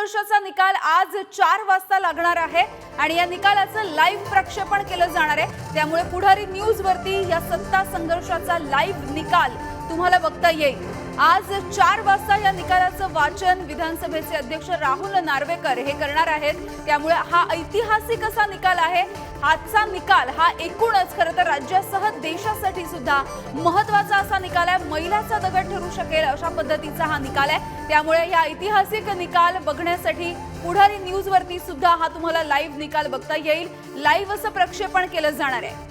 संघर्षाचा निकाल आज चार वाजता लागणार आहे आणि या निकालाचं लाईव्ह प्रक्षेपण केलं जाणार आहे. त्यामुळे पुढारी न्यूज वरती या सत्ता संघर्षाचा लाईव्ह निकाल तुम्हाला बघता येईल. आज चार वाजता या निकालाचं वाचन विधानसभेचे अध्यक्ष राहुल नार्वेकर हे करणार आहेत. त्यामुळे हा ऐतिहासिक असा निकाल आहे. आजचा निकाल हा एकूणच खरं तर राज्यासह देशासाठी सुद्धा महत्त्वाचा असा निकाल आहे. मैलाचा दगड ठरू शकेल अशा पद्धतीचा हा निकाल आहे. त्यामुळे या ऐतिहासिक निकाल बघण्यासाठी पुढारी न्यूजवरती सुद्धा हा तुम्हाला लाईव्ह निकाल बघता येईल. लाईव्ह असं प्रक्षेपण केलं जाणार आहे.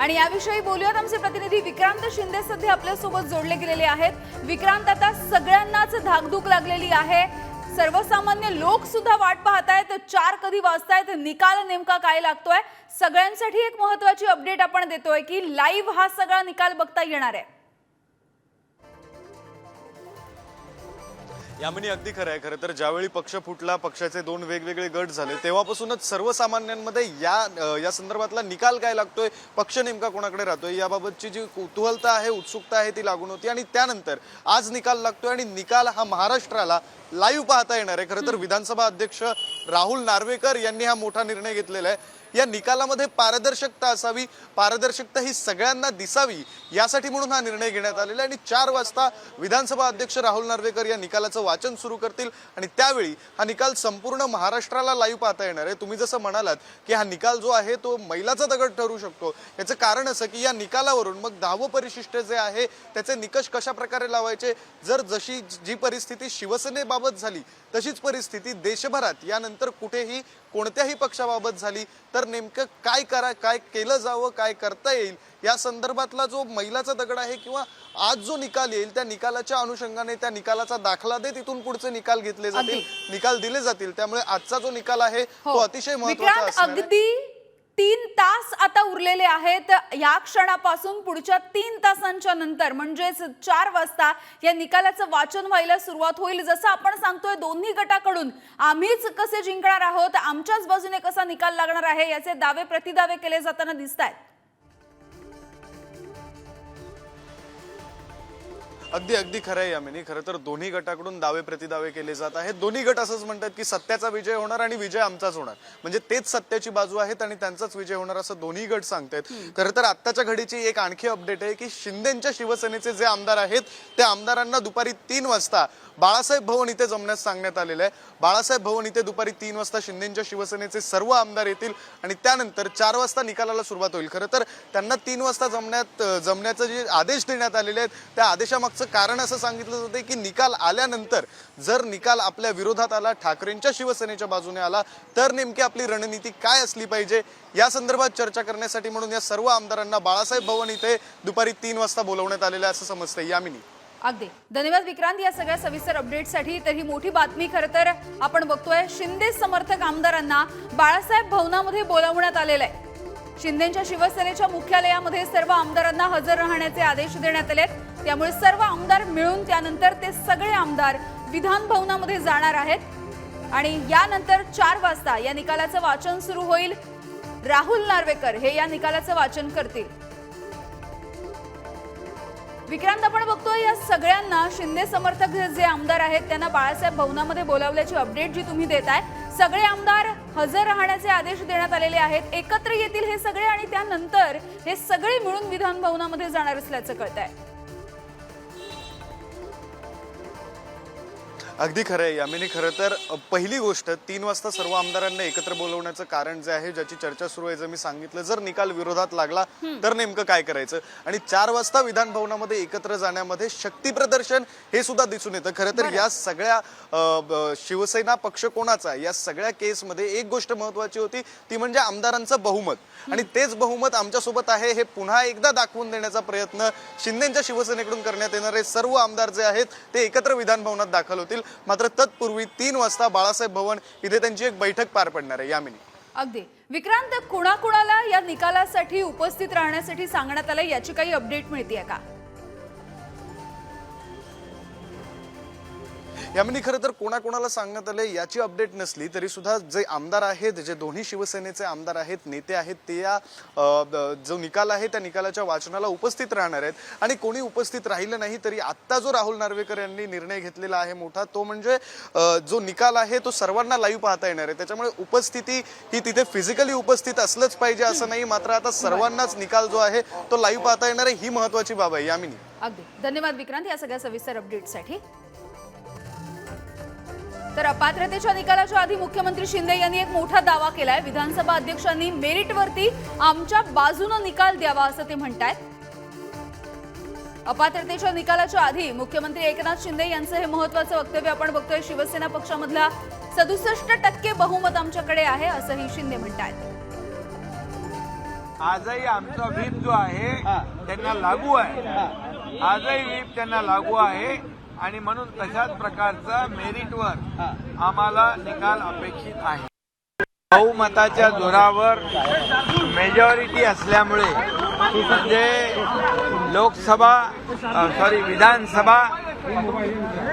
आणि याविषयी बोलूयात आमचे प्रतिनिधी विक्रांत शिंदे सध्या आपल्यासोबत जोडले गेलेले आहेत. विक्रांत आता सगळ्यांनाच धाकधूक लागलेली आहे. सर्वसामान्य लोक सुद्धा वाट पाहतायत चार कधी वाजतायत निकाल नेमका काय लागतोय? सगळ्यांसाठी एक महत्वाची अपडेट आपण देतोय की लाईव्ह हा सगळा निकाल बघता येणार आहे. यामिनी अगदी खरं आहे. खरं तर ज्यावेळी पक्ष फुटला पक्षाचे दोन वेगवेगळे गट झाले तेव्हापासूनच सर्वसामान्यांमध्ये या या संदर्भातला निकाल काय लागतोय पक्ष नेमका कोणाकडे राहतोय याबाबतची जी कुतूहलता आहे उत्सुकता आहे ती लागून होती. आणि त्यानंतर आज निकाल लागतोय आणि निकाल हा महाराष्ट्राला लाईव्ह पाहता येणार आहे. खरं तर विधानसभा अध्यक्ष राहुल नार्वेकर यांनी हा मोठा निर्णय घेतलेला आहे. या निकालामध्ये पारदर्शकता असावी पारदर्शकता ही सगळ्यांना दिसावी यासाठी म्हणून हा निर्णय घेण्यात आलेला आहे. आणि चार वाजता विधानसभा अध्यक्ष राहुल नार्वेकर या निकालाचं वाचन सुरू करतील. आणि त्यावेळी हा निकाल संपूर्ण महाराष्ट्राला लाईव्ह पाहता येणार आहे. तुम्ही जसं म्हणालात की हा निकाल जो आहे तो मैलाचा दगड ठरू शकतो. याचं कारण असं की या निकालावरून मग दहावं परिशिष्ट जे आहे त्याचे निकष कशा प्रकारे लावायचे? जर जशी जी परिस्थिती शिवसेनेबाबत झाली तशीच परिस्थिती देशभरात यानंतर कुठेही कोणत्याही पक्षाबाबत झाली तर नेमकं काय करा काय केलं जावं काय करता येईल या संदर्भातला जो मैलाचा दगड आहे किंवा आज जो निकाल येईल त्या निकालाच्या अनुषंगाने त्या निकालाचा दाखला दे तिथून पुढचे निकाल घेतले जातील निकाल दिले जातील त्यामुळे आजचा जो निकाल आहे तो अतिशय महत्त्वाचा हो. असणार आहे. अगदी तीन तास आता उरलेले आहेत. या क्षणापासून पुढच्या तीन तासांच्या नंतर म्हणजेच चार वाजता या निकालाचं वाचन व्हायला सुरुवात होईल. जसं आपण सांगतोय दोन्ही गटाकडून आम्हीच कसे जिंकणार आहोत? आमच्याच बाजूने कसा निकाल लागणार आहे? याचे दावे प्रतिदावे केले जाताना दिसत आहेत अगदी अगदी खरं आहे यामिनी. खरं तर दोन्ही गटाकडून दावे प्रतिदावे केले जात आहेत. दोन्ही गट असंच म्हणतात की सत्याचा विजय होणार आणि विजय आमचाच होणार. म्हणजे तेच सत्याची बाजू आहेत आणि त्यांचाच विजय होणार असं दोन्ही गट सांगतायत. खरं तर आत्ताच्या घडीची एक आणखी अपडेट आहे की शिंदेच्या शिवसेनेचे जे आमदार आहेत त्या आमदारांना दुपारी तीन वाजता बाळासाहेब भवन इथे जमण्यास सांगण्यात आलेलं आहे. बाळासाहेब भवन इथे दुपारी तीन वाजता शिंदेच्या शिवसेनेचे सर्व आमदार येतील आणि त्यानंतर चार वाजता निकालाला सुरुवात होईल. खरं तर त्यांना तीन वाजता जमण्यात जमण्याचे जे आदेश देण्यात आलेले आहेत त्या आदेशामागचं कारण असं सांगितलं जाते की निकाल आल्यानंतर जर निकाल आपल्या विरोधात आला ठाकरेंच्या शिवसेनेच्या बाजूने आला तर नेमकी आपली रणनीती काय असली पाहिजे? या संदर्भात चर्चा करण्यासाठी म्हणून या सर्व आमदारांना बाळासाहेब भवन इथे दुपारी तीन वाजता बोलवण्यात आलेलं आहे असं समजतंय. यामिनी अगदी. धन्यवाद विक्रांत या सगळ्या सविस्तर अपडेटसाठी तर ही मोठी बातमी खरं तर आपण बघतोय शिंदे समर्थक आमदारांना बाळासाहेब भवनामध्ये बोलावण्यात आलेलं आहे. शिंदेच्या शिवसेनेच्या मुख्यालयामध्ये सर्व आमदारांना हजर राहण्याचे आदेश देण्यात आले त्यामुळे सर्व आमदार मिळून त्यानंतर ते सगळे आमदार विधान भवनामध्ये जाणार आहेत. आणि यानंतर चार वाजता या निकालाचं वाचन सुरू होईल. राहुल नार्वेकर हे या निकालाचं वाचन करतील. विक्रांत आपण बघतोय या सगळ्यांना शिंदे समर्थक जे आमदार आहेत त्यांना बाळासाहेब भवनामध्ये बोलावल्याची अपडेट जी तुम्ही देत आहे सगळे आमदार हजर राहण्याचे आदेश देण्यात आलेले आहेत. एकत्र येतील हे सगळे आणि त्यानंतर हे सगळे मिळून विधान भवनामध्ये जाणार असल्याचं कळत आहे अगदी खरं आहे यामिनी. खरं तर पहिली गोष्ट तीन वाजता सर्व आमदारांना एकत्र बोलवण्याचं कारण जे आहे ज्याची चर्चा सुरू आहे जर मी सांगितलं जर निकाल विरोधात लागला तर नेमकं काय करायचं? आणि चार वाजता विधान भवनामध्ये एकत्र जाण्यामध्ये शक्ती प्रदर्शन हे सुद्धा दिसून येतं. खरं तर या सगळ्या शिवसेना पक्ष कोणाचा? या सगळ्या केसमध्ये एक गोष्ट महत्वाची होती ती म्हणजे आमदारांचं बहुमत. आणि तेच बहुमत आमच्यासोबत आहे हे पुन्हा एकदा दाखवून देण्याचा प्रयत्न शिंदेच्या शिवसेनेकडून करण्यात येणारे सर्व आमदार जे आहेत ते एकत्र विधान भवनात दाखल होतील. मात्र तत्पूर्वी तीन वाजता बाळासाहेब भवन इथे त्यांची एक बैठक पार पडणार आहे. यामिनी अगदी. विक्रांत कुणाकुणाला या निकालासाठी उपस्थित राहण्यासाठी सांगण्यात आलं याची काही अपडेट मिळते का? यामिनी खरं तर कोणाकोणाला सांगण्यात आले याची अपडेट नसली तरी सुद्धा जे आमदार आहेत जे दोन्ही शिवसेनेचे आमदार आहेत नेते आहेत ते या जो निकाल आहे त्या निकालाच्या वाचनाला उपस्थित राहणार आहेत. आणि कोणी उपस्थित राहिलं नाही तरी आत्ता जो राहुल नार्वेकर यांनी निर्णय घेतलेला आहे मोठा तो म्हणजे जो निकाल आहे तो सर्वांना लाईव्ह पाहता येणार आहे. त्याच्यामुळे उपस्थिती ही तिथे फिजिकली उपस्थित असलंच पाहिजे असं नाही मात्र आता सर्वांनाच निकाल जो आहे तो लाईव्ह पाहता येणार आहे. ही महत्वाची बाब आहे यामिनी. अगदी. धन्यवाद विक्रांत या सगळ्या सविस्तर अपडेटसाठी तर अपात्रतेच्या निकालाच्या आधी मुख्यमंत्री शिंदे यांनी एक मोठा दावा केलाय. विधानसभा अध्यक्षांनी मेरिटवरती आमच्या बाजूनं निकाल द्यावा असं ते म्हणतायत. अपात्रतेच्या निकालाच्या आधी मुख्यमंत्री एकनाथ शिंदे यांचं हे महत्वाचं वक्तव्य आपण बघतोय. शिवसेना पक्षामधला सदुसष्ट टक्के बहुमत आमच्याकडे आहे असंही शिंदे म्हणतायत. आजही आमचा व्हीप जो आहे त्यांना लागू आहे. आजही व्हीप त्यांना लागू आहे. आणि म्हणून तशाच प्रकारचा मेरिटवर आम्हाला निकाल अपेक्षित आहे. बहुमताच्या जोरावर मेजॉरिटी असल्यामुळे म्हणजे लोकसभा सॉरी विधानसभा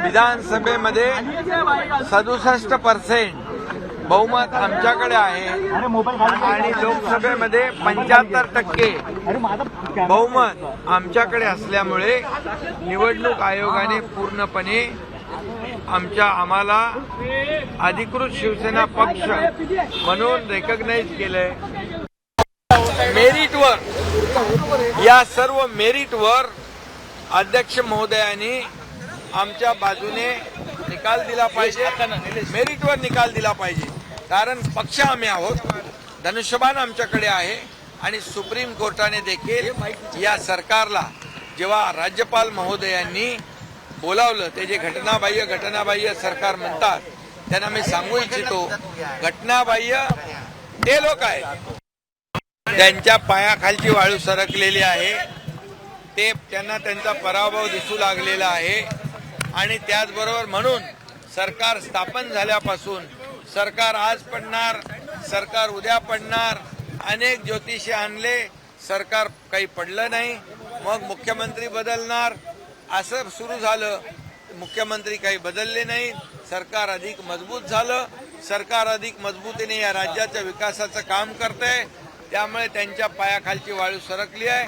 विधानसभेमध्ये सदुसष्ट पर्सेंट बहुमत आमच्याकडे आहे. आणि लोकसभेमध्ये पंच्याहत्तर टक्के बहुमत आमच्याकडे असल्यामुळे निवडणूक आयोगाने पूर्णपणे आमच्या आम्हाला अधिकृत शिवसेना पक्ष म्हणून रेकग्नाईज केलंय. मेरिटवर या सर्व मेरिटवर अध्यक्ष महोदयांनी आमच्या बाजूने निकाल दिला पाहिजे. मेरिटवर निकाल दिला पाहिजे. कारण पक्ष आम्ही आहोत. धनुष्यबाण आमच्याकडे आहे आणि सुप्रीम कोर्टाने देखील या सरकारला जेव्हा राज्यपाल महोदयांनी बोलावलं ते जे घटनाबाह्य घटनाबाह्य सरकार म्हणतात त्यांना मी सांगू इच्छितो घटनाबाह्य ते लोक आहेत. त्यांच्या पायाखालची वाळू सरकलेली आहे. ते त्यांना त्यांचा पराभव दिसू लागलेला आहे. आणि त्याचबरोबर म्हणून सरकार स्थापन झाल्यापासून सरकार आज पडणार सरकार उद्या पडणार अनेक ज्योतिषी आणले सरकार काही पडलं नाही मग मुख्यमंत्री बदलणार असं सुरू झालं मुख्यमंत्री काही बदलले नाही सरकार अधिक मजबूत झालं सरकार अधिक मजबूतीने या राज्याच्या विकासाचं काम करतंय त्यामुळे त्यांच्या पायाखालची वाळू सरकली आहे.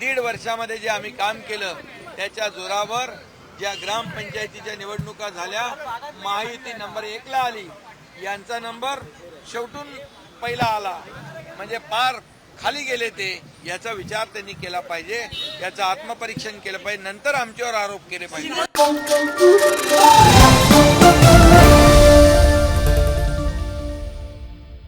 दीड वर्षामध्ये जे आम्ही काम केलं त्याच्या जोरावर ज्या ग्रामपंचायतीच्या निवडणुका झाल्या महायुती नंबर एकला आली. यांचा नंबर शेवटून पहिला आला. म्हणजे पार खाली गेले ते याचा विचार त्यांनी केला पाहिजे. याचं आत्मपरीक्षण केलं पाहिजे. नंतर आमच्यावर आरोप केले पाहिजे.